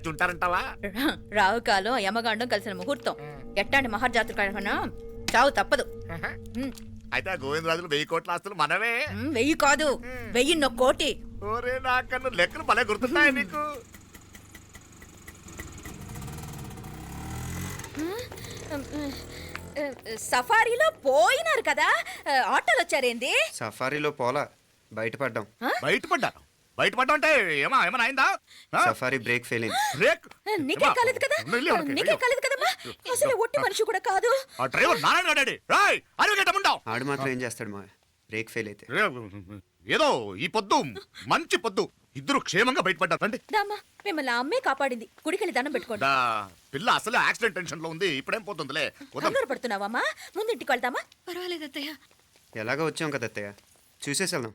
వచ్చి ఉంటారంటావా రావుకాలం యమగాండం కలిసిన ముహూర్తం. ఎట్టాంటి మహర్జాతృ కన్నా చావు తప్పదు. అయితే గోవిందరాజులు వెయ్యి కోట్ల ఆస్తులు మనమే. వెయ్యి కాదు. వెయ్యిన్నో కోటి. ఓరే నాకన్ను లెక్కలు భలే గుర్తున్నాయి నీకు. సఫారీలో పోయినారు కదా? ఆటోలు వచ్చారేంది సఫారీలో పోలా. బయటపడ్డాం. బయటపడ్డాను బయటపడ్డా అంటే ఏమా ఏమైనా అయిందా? సఫారీ బ్రేక్ ఫెయిల్ అయింది రేక్ నీకే? కాలేదు కదా? నీకే కాలేదు కదమ్మా? అసలు ఒట్టి మనిషి కూడా కాదు. ఆ డ్రైవర్ నారాయణ గాడి రాయ్ అరవగేటముండావు ఆడు మాత్రం ఏం చేస్తాడు మా? బ్రేక్ ఫెయిల్ అయితే. ఏదో ఈ పొద్దు మంచి పొద్దు. ఇద్దరు క్షేమంగా బయటపడ్డారు రండి. దామ్మా మిమ్మల్ని అమ్మే కాపాడింది. గుడికెళ్ళి దండం పెట్టుకోండి. దా, పిల్ల అసలే యాక్సిడెంట్ టెన్షన్లో ఉంది. ఇప్పుడేం పోతుందిలే? కంగారు పడుతున్నావమ్మా ముందు ఇంటికి వెళ్దామా? పర్వాలేదు అత్తయ్య. ఎలాగో వచ్చాం కదా అత్తయ్య. చూసేసి వెళ్దాం.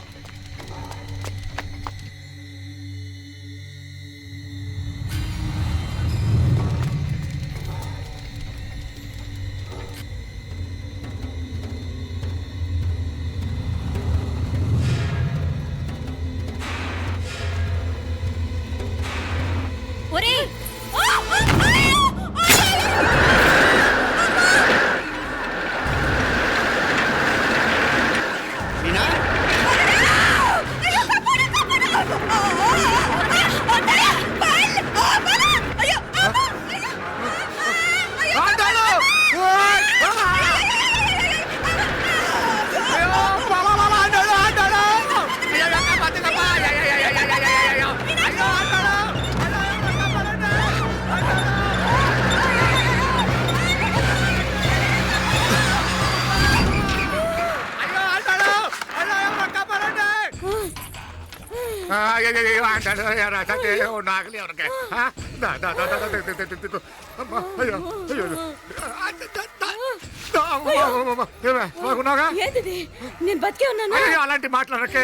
నేను బతికే ఉన్నాను? అలాంటి మాట్లాడకే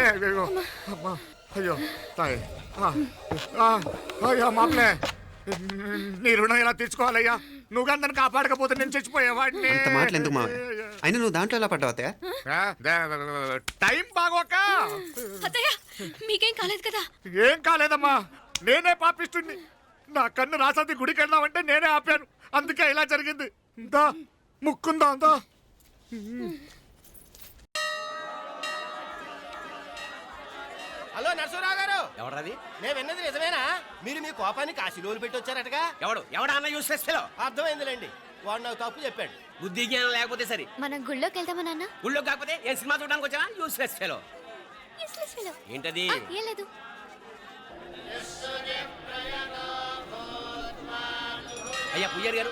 అయ్యో తాయి. మాపలే నీ రుణం ఎలా తీర్చుకోవాలయ్యా? నువ్వు అందరిని కాపాడకపోతే నేను చచ్చిపోయేవాడిని? అంత మాటలు ఎందుకు మావయ్య అయినా నువ్వు దాంట్లో ఎలా పడ్డావు అత్తయ్య? ఆ, దే- టైం బాగోక. అత్తయ్య మీకేం కాలేదు కదా? ఏం కాలేదమ్మా. నేనే పాపిస్తుంది నా కన్ను రాసాది గుడికి వెళ్దామంటే నేనే ఆపాను. అందుకే ఇలా జరిగింది. దా ముక్కుందా దా. హలో నరసరావు గారు ఎవడది నేను విన్నది నిజమేనా? మీరు మీ కోపానికి ఆ శిలువలు పెట్టి వచ్చారటగా? ఎవడు? ఎవడా అన్న యూస్లెస్ ఫెలో అర్థమైందిలేండి. వాడు నాకు తప్పు చెప్పాడు. బుద్ధి జ్ఞానం లేకపోతే సరి. మనం గుళ్ళోకి వెళ్దామా నాన్న? ఊళ్ళో కాకపోతే ఏం సినిమా చూడడానికి వచ్చావా? Useless fellow Useless fellow. ఏంటది? ఆ, ఏం లేదు. అయ్యా పుయ్యర్ గారు.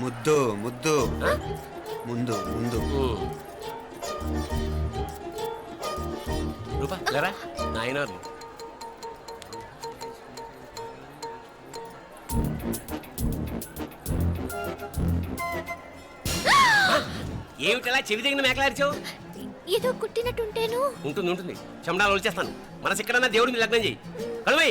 ముద్దు ముద్దు. ముందు ముందు. రూపా లేరా? నాయనారు ఏమిటలా చెవి దగ్గర మేకలారిచావు ఏదో కుట్టినట్టుంటేను. ఉంటుంది ఉంటుంది. చెమడాలు వచ్చేస్తాను మనసు ఎక్కడన్నా దేవుడి మీద లగ్నం చేయి. కలవై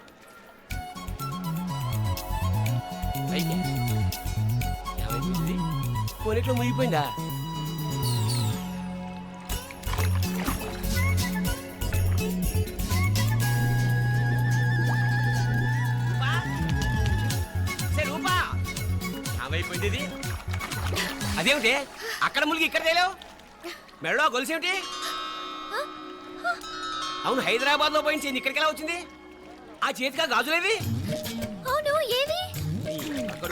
కొనిట్లో మునిగిపోయిందా? ఇది. అదేమిటి? అక్కడ మునిగి ఇక్కడ తేలేవు? మెడలో గొలుసు ఏమిటి అవును హైదరాబాద్లో పోయించింది ఇక్కడికి ఎలా వచ్చింది? ఆ చేతిగా గాజులేవి? అవును ఏది అక్కడ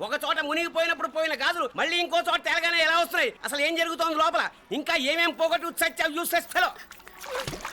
ఒక చోట మునిగిపోయినప్పుడు పోయిన గాజులు మళ్ళీ ఇంకో చోట తేలగానే ఎలా వస్తున్నాయి? అసలు ఏం జరుగుతోంది లోపల? ఇంకా ఏమేం పోగొట్టు చచ్చావు యూస్ చేస్తాలో